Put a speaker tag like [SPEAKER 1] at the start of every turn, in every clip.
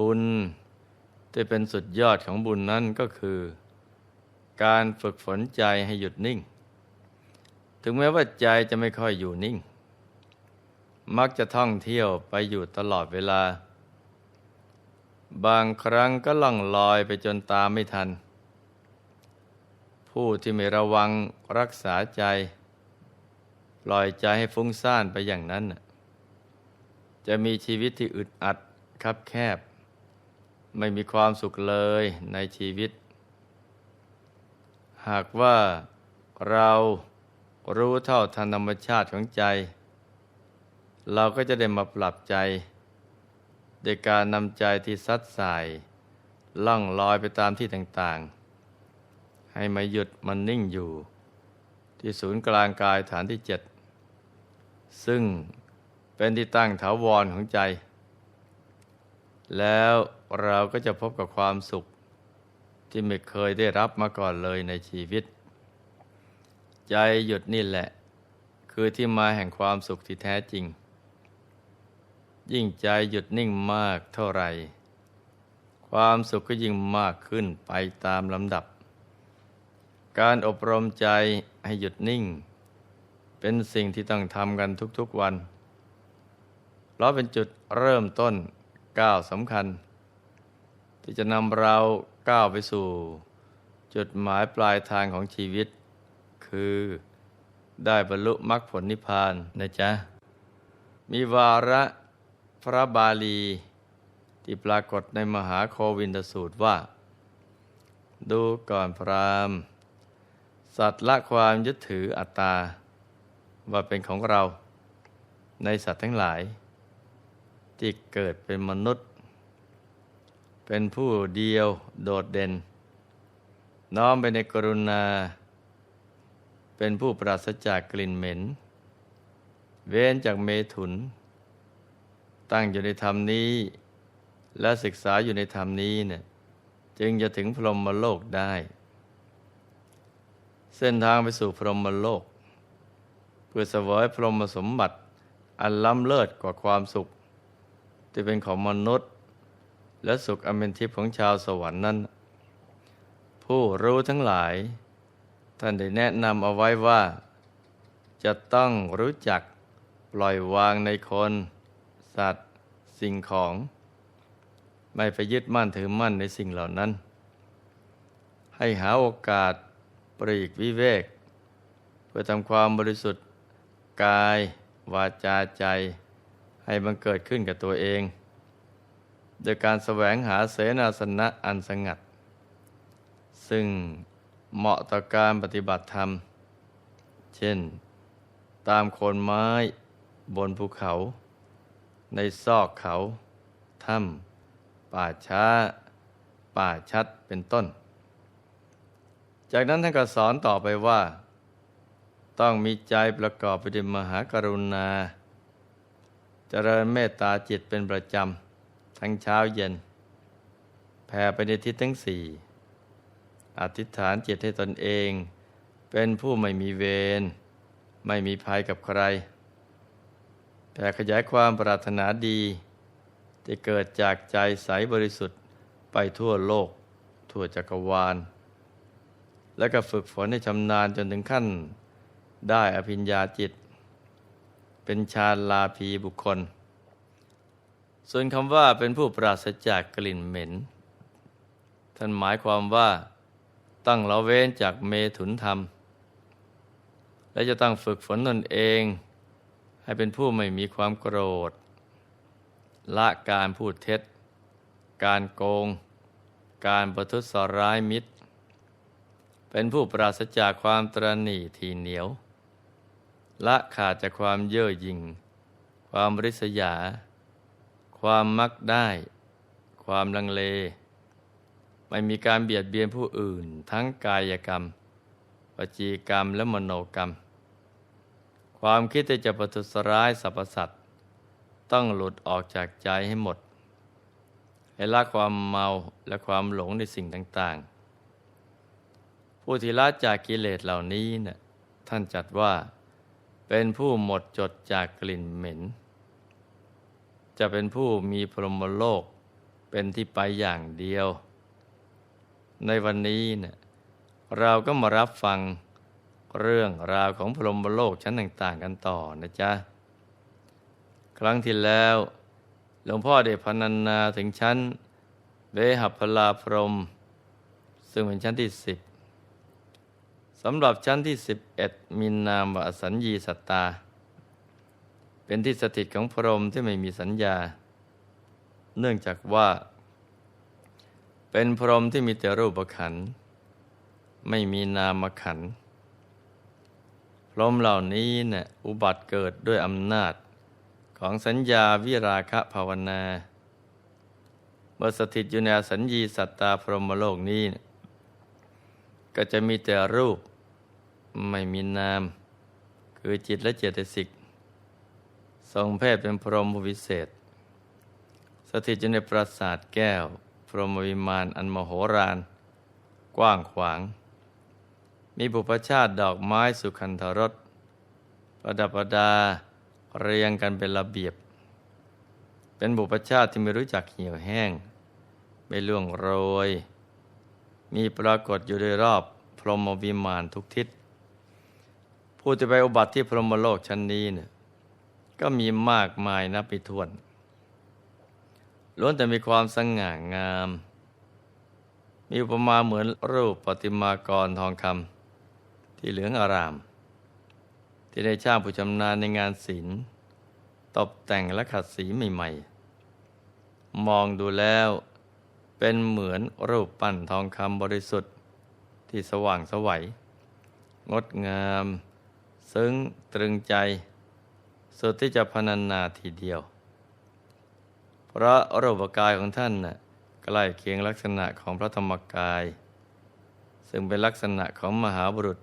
[SPEAKER 1] บุญที่เป็นสุดยอดของบุญนั้นก็คือ การฝึกฝนใจให้หยุดนิ่ง ถึงแม้ว่าใจจะไม่ค่อยอยู่นิ่ง มักจะท่องเที่ยวไปอยู่ตลอดเวลา บางครั้งก็ล่องลอยไปจนตามไม่ทัน ผู้ที่ไม่ระวังรักษาใจ ปล่อยใจให้ฟุ้งซ่านไปอย่างนั้น จะมีชีวิตที่อึดอัดคับแคบ ไม่มีความสุขเลยในชีวิต หากว่าเรารู้เท่าทันธรรมชาติของใจ เราก็จะได้มาปรับใจโดยการนำใจที่ซัดสายล่องลอยไปตามที่ต่างๆ ให้มาหยุดมันนิ่งอยู่ ที่ศูนย์กลางกายฐานที่เจ็ดซึ่งเป็นที่ตั้งถาวรของใจ แล้ว เราก็จะพบกับความสุขที่ไม่เคยได้รับมาก่อนเลยในชีวิต ใจหยุดนี่แหละ คือที่มาแห่งความสุขที่แท้จริง ยิ่งใจหยุดนิ่งมากเท่าไหร่ ความสุขก็ยิ่งมากขึ้นไปตามลำดับ การอบรมใจให้หยุดนิ่ง เป็นสิ่งที่ต้องทำกันทุกๆวันเพราะเป็นจุดเริ่มต้นก้าวสำคัญ ที่จะนำเราก้าวไปสู่ จุดหมายปลายทางของชีวิต คือได้บรรลุมรรคผลนิพพานนะจ๊ะ มีวาระพระบาลี ที่ปรากฏในมหาโควินทสูตรว่า ดูก่อนพรามสัตว์ละความยึดถืออัตตา ว่าเป็นของเรา ในสัตว์ทั้งหลาย ที่เกิดเป็นมนุษย์ เป็นผู้เดียวโดดเด่น น้อมไปในกรุณา เป็นผู้ปราศจากกลิ่นเหม็น เว้นจากเมถุน ตั้งอยู่ในธรรมนี้ และศึกษาอยู่ในธรรมนี้เนี่ยจึงจะถึงพรหมโลกได้ เส้นทางไปสู่พรหมโลก เพื่อเสวยพรหมสมบัติอันล้ำเลิศกว่าความสุข ที่เป็นของมนุษย์ และสุขอันเป็นทิพย์ของชาวสวรรค์นั้น ผู้รู้ทั้งหลาย ท่านได้แนะนำเอาไว้ว่า จะต้องรู้จักปล่อยวางในคน สัตว์ สิ่งของ ไม่ไปยึดมั่นถือมั่นในสิ่งเหล่านั้น ให้หาโอกาสปรีกวิเวก เพื่อทำความบริสุทธิ์กาย วาจาใจ ให้บังเกิดขึ้นกับตัวเอง โดยการแสวงหาเสนาสนะอันสงัด ซึ่งเหมาะต่อการปฏิบัติธรรม เช่น ตามโคนไม้บนภูเขา ในซอกเขา ถ้ำป่าช้า ป่าชัดเป็นต้น จากนั้นท่านก็สอนต่อไปว่า ต้องมีใจประกอบไปด้วยมหากรุณา เจริญเมตตาจิตเป็นประจำ ทั้งเช้าเย็น แผ่ไปในทิศทั้งสี่อธิษฐานจิตให้ตนเอง เป็นผู้ไม่มีเวรไม่มีภัยกับใคร แต่ขยายความปรารถนาดีที่เกิดจากใจใสบริสุทธิ์ไปทั่วโลก ทั่วจักรวาล และก็ฝึกฝนให้ชำนาญจนถึงขั้น ได้อภิญญาจิต เป็นฌาลาภีบุคคล ส่วนคำว่าเป็นผู้ปราศจากกลิ่นเหม็น ท่านหมายความว่าตั้งละเว้นจากเมถุนธรรม และจะตั้งฝึกฝนตนเอง ให้เป็นผู้ไม่มีความโกรธ ละการพูดเท็จ การโกง การประทุษร้ายมิตร เป็นผู้ปราศจากความตรณีทีเหนียว ละขาดจากความเย่อหยิ่ง ความริษยา ความมักได้ ความลังเล ไม่มีการเบียดเบียนผู้อื่น ทั้งกายกรรมวจีกรรมและมโนกรรม ความคิดที่จะประทุษร้ายสรรพสัตว์ต้องหลุดออกจากใจให้หมดให้ละความเมาและความหลงในสิ่งต่างๆ ผู้ที่ละจากกิเลสเหล่านี้เนะ่ยท่านจัดว่า เป็นผู้หมดจดจากกลิ่นเหม็น จะเป็นผู้มีพรหมโลกเป็นที่ไปอย่างเดียว ในวันนี้เนี่ยเราก็มารับฟังเรื่องราวของพรหมโลกชั้นต่าง ๆ กันต่อนะจ๊ะ ครั้งที่แล้วหลวงพ่อได้พนันนาถึงชั้นเวหัพลาพรม ซึ่งเป็นชั้นที่สิบสำหรับชั้นที่สิบเอ็ดมีนามว่าสัญญีสัตตา เป็นที่สถิตของพรหมที่ไม่มีสัญญา เนื่องจากว่า เป็นพรหมที่มีแต่รูปขัน ไม่มีนามขัน พรหมเหล่านี้เนี่ยอุบัติเกิดด้วยอำนาจของสัญญาวิราคะภาวนา เมื่อสถิตอยู่ในสัญญีสัตตาพรหมโลกนี้ ก็จะมีแต่รูปไม่มีนาม คือจิตและเจตสิก ทรงเพศเป็นพรหมวิเศษ สถิตอยู่ในปราสาทแก้ว พรหมวิมานอันมโหฬารกว้างขวาง มีบุพชาติดอกไม้สุขันธรสประดับประดาเรียงกันเป็นระเบียบ เป็นบุพชาติที่ไม่รู้จักเหี่ยวแห้ง ไม่ล่วงโรย มีปรากฏอยู่โดยรอบพรหมวิมานทุกทิศผู้ที่ไปอุบัติที่พรหมโลกชั้นนี้เนี่ย ก็มีมากมายนับไม่ถ้วนล้วนแต่มีความสง่างาม มีอุปมาเหมือนรูปปฏิมากรทองคำที่เหลืองอาราม ที่ได้ช่างผู้ชำนาญในงานศิลป์ตกแต่งและขัดสีใหม่ๆ มองดูแล้วเป็นเหมือนรูปปั้นทองคำบริสุทธิ์ ที่สว่างสวัย งดงาม ซึ้งตรึงใจ สุดที่จะพนันนาทีเดียวเพราะรูปกายของท่านน่ะใกล้เคียงลักษณะของพระธรรมกาย ซึ่งเป็นลักษณะของมหาบุรุษ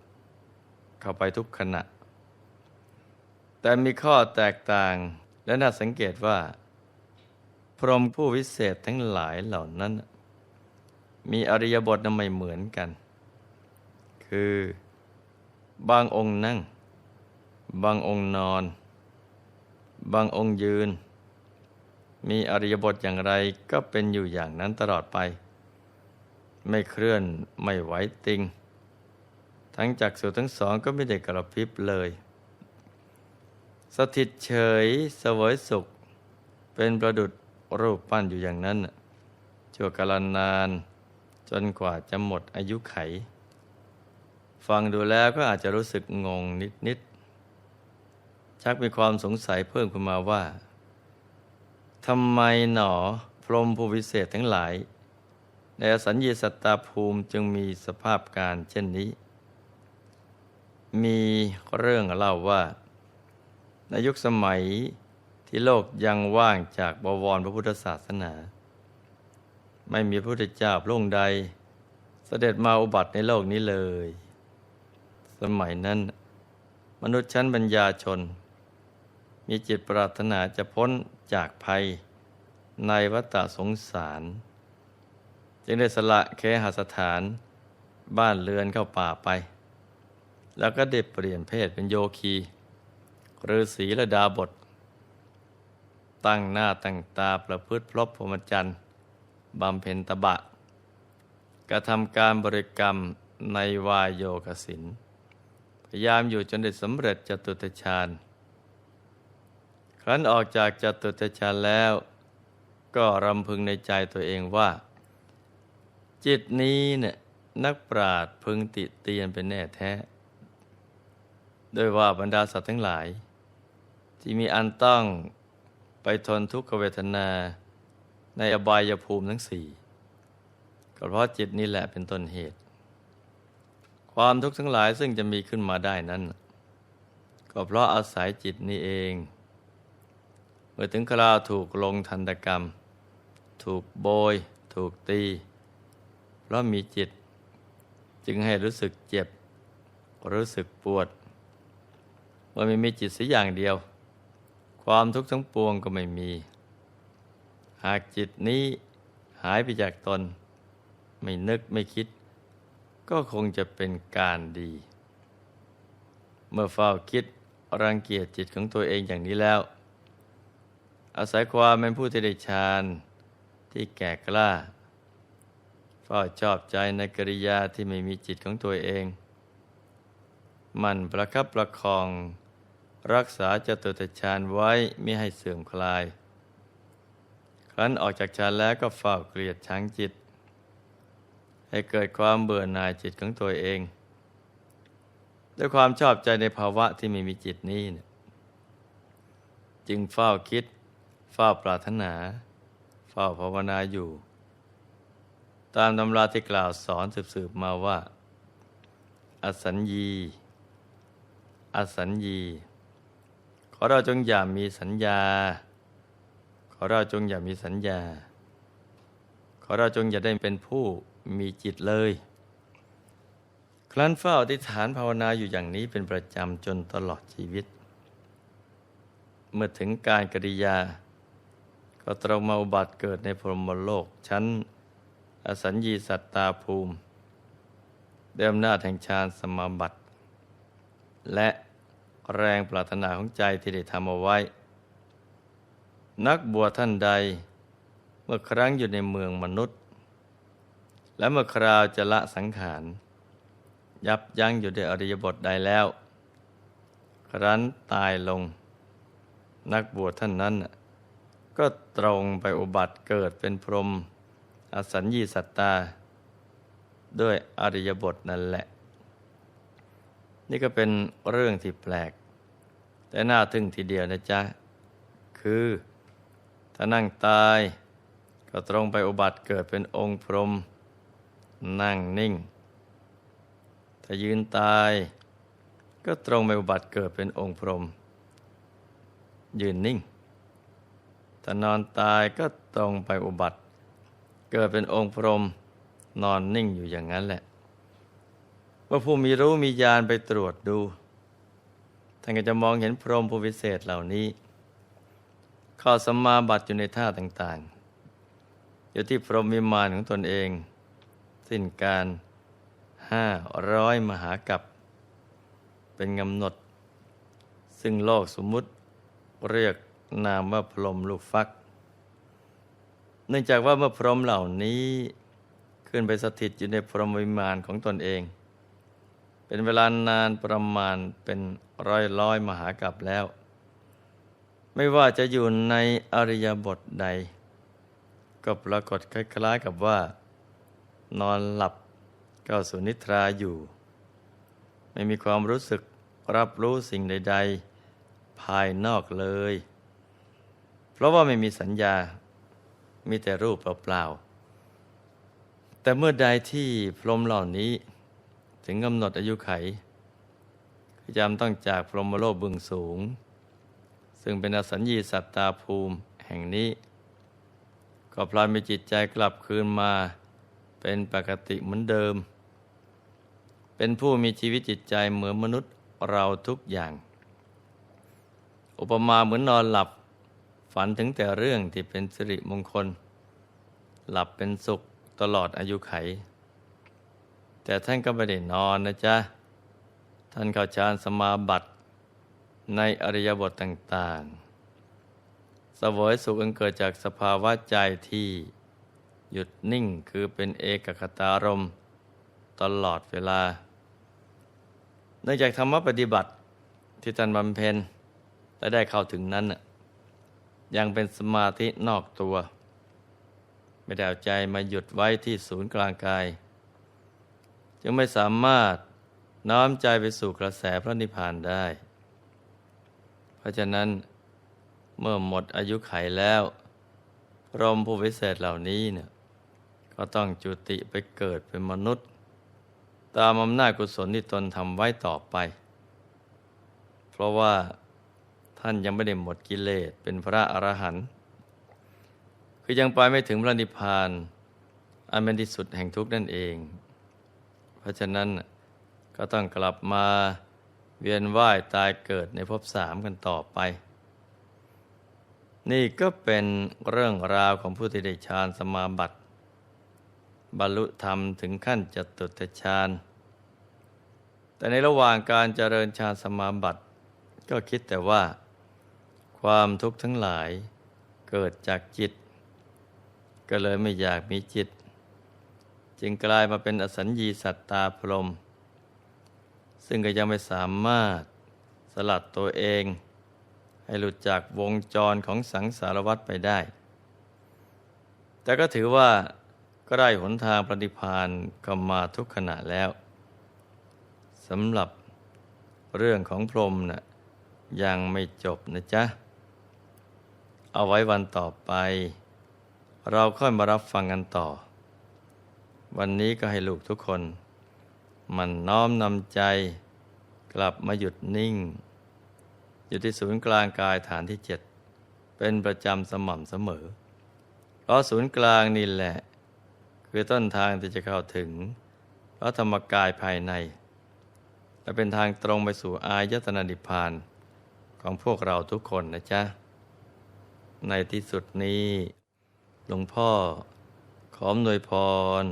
[SPEAKER 1] เข้าไปทุกขณะ แต่มีข้อแตกต่างและน่าสังเกตว่า พรหมผู้วิเศษทั้งหลายเหล่านั้น มีอริยบทนั้นไม่เหมือนกัน คือบางองค์นั่ง บางองค์นอน บางองค์ยืน มีอริยบทอย่างไรก็เป็นอยู่อย่างนั้นตลอดไป ไม่เคลื่อนไม่ไหวติง ทั้งจากสุทั้งสองก็ไม่ได้กระพริบเลย สถิตเฉยเสวยสุข เป็นประดุษรูปปั้นอยู่อย่างนั้นชั่วกาลนาน จนกว่าจะหมดอายุไข ฟังดูแล้วก็อาจจะรู้สึกงงนิดๆ ชักมีความสงสัยเพิ่มขึ้นมาว่าทำไมหนอพรหมผู้วิเศษทั้งหลาย ในอสัญญีสัตตาภูมิจึงมีสภาพการเช่นนี้ มีเรื่องเล่าว่า ในยุคสมัยที่โลกยังว่างจากบวรพระพุทธศาสนา ไม่มีพระพุทธเจ้าพระองค์ใด เสด็จมาอุบัติในโลกนี้เลย สมัยนั้น มนุษย์ชั้นบัญญาชน มีจิตปรารถนาจะพ้นจากภัยในวัฏสงสาร จึงได้สละเคหสถาน บ้านเรือนเข้าป่าไป แล้วก็ได้เปลี่ยนเพศเป็นโยคีหรือศีระดาบท ตั้งหน้าตั้งตาประพฤติพรบพรหมจรรย์บำเพ็ญตบะ กระทำการบริกรรมในวายโยกสินพยายามอยู่จนได้สำเร็จจตุตฌาน ครั้นออกจากจตุตฌานแล้ว ก็รำพึงในใจตัวเองว่า จิตนี้เนี่ยนักปราดพึงติเตียนเป็นแน่แท้ โดยว่าบรรดาสัตว์ทั้งหลาย ที่มีอันต้องไปทนทุกขเวทนาในอบายภูมิทั้งสี่ก็เพราะจิตนี้แหละเป็นต้นเหตุ ความทุกข์ทั้งหลายซึ่งจะมีขึ้นมาได้นั้น ก็เพราะอาศัยจิตนี้เอง เมื่อถึงคราวถูกลงทันตกรรม ถูกโบย ถูกตี เพราะมีจิต จึงให้รู้สึกเจ็บ รู้สึกปวด เมื่อไม่มีจิตสักอย่างเดียว ความทุกข์ทั้งปวงก็ไม่มี หากจิตนี้หายไปจากตน ไม่นึกไม่คิด ก็คงจะเป็นการดี เมื่อเฝ้าคิดรังเกียจจิตของตัวเองอย่างนี้แล้ว อาศัยความเป็นผู้ที่ได้ฌานที่แก่กล้าเฝ้าชอบใจในกริยาที่ไม่มีจิตของตัวเอง มันประคับประคอง รักษาจตุตฌานไว้ไม่ให้เสื่อมคลาย ครั้นออกจากฌานแล้วก็เฝ้าเกลียดชังจิต ให้เกิดความเบื่อหน่ายจิตของตัวเอง ด้วยความชอบใจในภาวะที่ไม่มีจิตนี้ จึงเฝ้าคิด เฝ้าปรารถนา เฝ้าภาวนาอยู่ ตามตำราที่กล่าวสอนสืบๆมาว่า อสัญญี อสัญญี ขอเราจงอย่ามีสัญญา ขอเราจงอย่ามีสัญญา ขอเราจงอย่าได้เป็นผู้มีจิตเลย ครั้นเฝ้าอธิษฐานภาวนาอยู่อย่างนี้เป็นประจำจนตลอดชีวิตเมื่อถึงการกริยา ก็ตรงมาอุบัติเกิดในพรหมโลก ชั้น อสัญญีสัตตาภูมิเดิมหน้าจแห่งฌานสมาบัติ และแรงปรารถนาของใจที่ได้ทำเอาไว้ นักบวชท่านใด เมื่อครั้งอยู่ในเมืองมนุษย์ และเมื่อคราวจะละสังขาร ยับยั้งอยู่ในอริยบทใดแล้ว ครั้นตายลง นักบวชท่านนั้นน่ะ ก็ตรงไปอุบัติเกิดเป็นพรหมอสัญญีสัตตา ด้วยอริยบทนั่นแหละ นี่ก็เป็นเรื่องที่แปลก แต่น่าทึ่งทีเดียวนะจ๊ะ คือ ถ้านั่งตาย ก็ตรงไปอุบัติเกิดเป็นองค์พรหมนั่งนิ่ง ถ้ายืนตาย ก็ตรงไปอุบัติเกิดเป็นองค์พรหมยืนนิ่ง ถ้านอนตายก็ตรงไปอุบัติ เกิดเป็นองค์พรหมนอนนิ่งอยู่อย่างนั้นแหละว่าผู้มีรู้มีญาณไปตรวจดู ท่านก็จะมองเห็นพรหมผู้วิเศษเหล่านี้ ข้าสมมาบัติอยู่ในท่าต่างๆ อยู่ที่พรหมวิมานของตนเอง สิ้นการห้าร้อยมหากับเป็นกำหนด ซึ่งโลกสมมุติเรียก นามว่าพรหมลูกฟัก เนื่องจากว่าเมื่อพรหมเหล่านี้ขึ้นไปสถิตอยู่ในพรหมวิมานของตนเอง เป็นเวลานานประมาณเป็นร้อยร้อยมหากับแล้ว ไม่ว่าจะอยู่ในอริยบทใด ก็ปรากฏคล้ายๆกับว่า นอนหลับเข้าสู่นิทราอยู่ ไม่มีความรู้สึกรับรู้สิ่งใด ๆ ภายนอกเลย เพราะว่าไม่มีสัญญา มีแต่รูปเปล่าๆ แต่เมื่อใดที่พรหมเหล่านี้ ถึงกำหนดอายุไขจำต้องจากพรหมโลกบึงสูง ซึ่งเป็นอสัญญีสัตตาภูมิแห่งนี้ ก็พลอยมีจิตใจกลับคืนมาเป็นปกติเหมือนเดิม เป็นผู้มีชีวิตจิตใจเหมือนมนุษย์เราทุกอย่าง อุปมาเหมือนนอนหลับ ฝันถึงแต่เรื่องที่เป็นสิริมงคล หลับเป็นสุขตลอดอายุไข แต่ท่านก็ไม่ได้นอนนะจ๊ะ ท่านเข้าฌานสมาบัติในอริยบทต่างๆสวยสุขอันเกิดจากสภาวะใจที่หยุดนิ่งคือเป็นเอกคตารมตลอดเวลา เนื่องจากธรรมปฏิบัติที่ท่านบำเพ็ญและได้เข้าถึงนั้นน่ะ ยังเป็นสมาธินอกตัว ไม่ได้เอาใจมาหยุดไว้ที่ศูนย์กลางกาย จึงไม่สามารถน้อมใจไปสู่กระแสพระนิพพานได้ เพราะฉะนั้นเมื่อหมดอายุไขแล้วพรหมผู้วิเศษเหล่านี้เนี่ยก็ต้องจุติไปเกิดเป็นมนุษย์ ตามอำนาจกุศลที่ตนทำไว้ต่อไป เพราะว่า ท่านยังไม่ได้หมดกิเลสเป็นพระอรหันต์คือยังไปไม่ถึงพระนิพพานอันเป็นที่สุดแห่งทุกข์นั่นเอง เพราะฉะนั้นก็ต้องกลับมาเวียนว่ายตายเกิดในภพสามกันต่อไป นี่ก็เป็นเรื่องราวของผู้ที่ได้ฌานสมาบัติบรรลุธรรมถึงขั้นจตุตฌาน แต่ในระหว่างการเจริญฌานสมาบัติ ก็คิดแต่ว่า ความทุกข์ทั้งหลายเกิดจากจิต ก็เลยไม่อยากมีจิต จึงกลายมาเป็นอสัญญีสัตตาพรม ซึ่งก็ยังไม่สามารถสลัดตัวเอง ให้หลุดจากวงจรของสังสารวัฏไปได้ แต่ก็ถือว่าก็ได้หนทางปฏิพานก็มาทุกขณะแล้วสำหรับเรื่องของพรมนะ่ะยังไม่จบนะจ๊ะ เอาไว้วันต่อไป เราค่อยมารับฟังกันต่อ วันนี้ก็ให้ลูกทุกคน มันน้อมนำใจ กลับมาหยุดนิ่ง อยู่ที่ศูนย์กลางกายฐานที่เจ็ดเป็นประจำสม่ำเสมอ เพราะศูนย์กลางนี่แหละ คือต้นทางที่จะเข้าถึงพระธรรมกายภายใน และเป็นทางตรงไปสู่อายตนะนิพพานของพวกเราทุกคนนะจ๊ะ ในที่สุดนี้ หลวงพ่อขออำนวยพร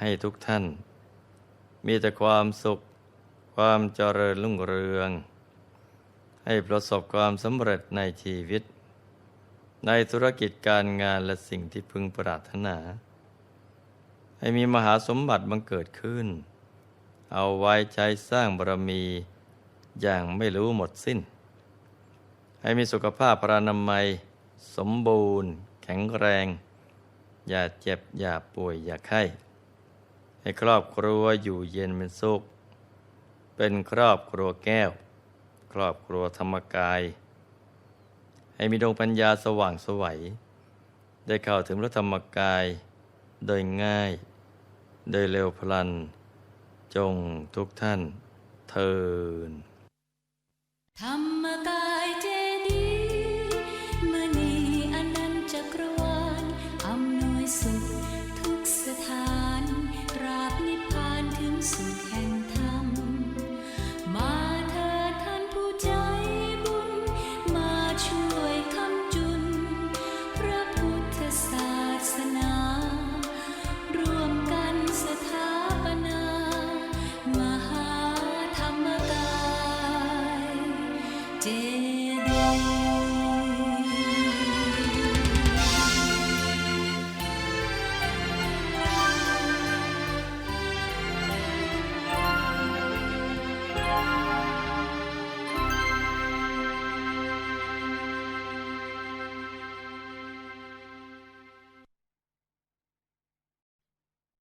[SPEAKER 1] ให้ทุกท่าน มีแต่ความสุข ความเจริญรุ่งเรือง ให้ประสบความสำเร็จในชีวิต ในธุรกิจการงานและสิ่งที่พึงปรารถนา ให้มีมหาสมบัติบังเกิดขึ้น เอาไว้ใช้สร้างบารมีอย่างไม่รู้หมดสิ้น ให้มีสุขภาพพรานามัย สมบูรณ์ แข็งแรง อย่าเจ็บ อย่าป่วย อย่าไข้ ให้ครอบครัวอยู่เย็นเป็นสุข เป็นครอบครัวแก้ว ครอบครัวธรรมกาย ให้มีดวงปัญญาสว่างสวัย ได้เข้าถึงพระธรรมกาย โดยง่าย โดยเร็วพลัน จงทุกท่านเทิน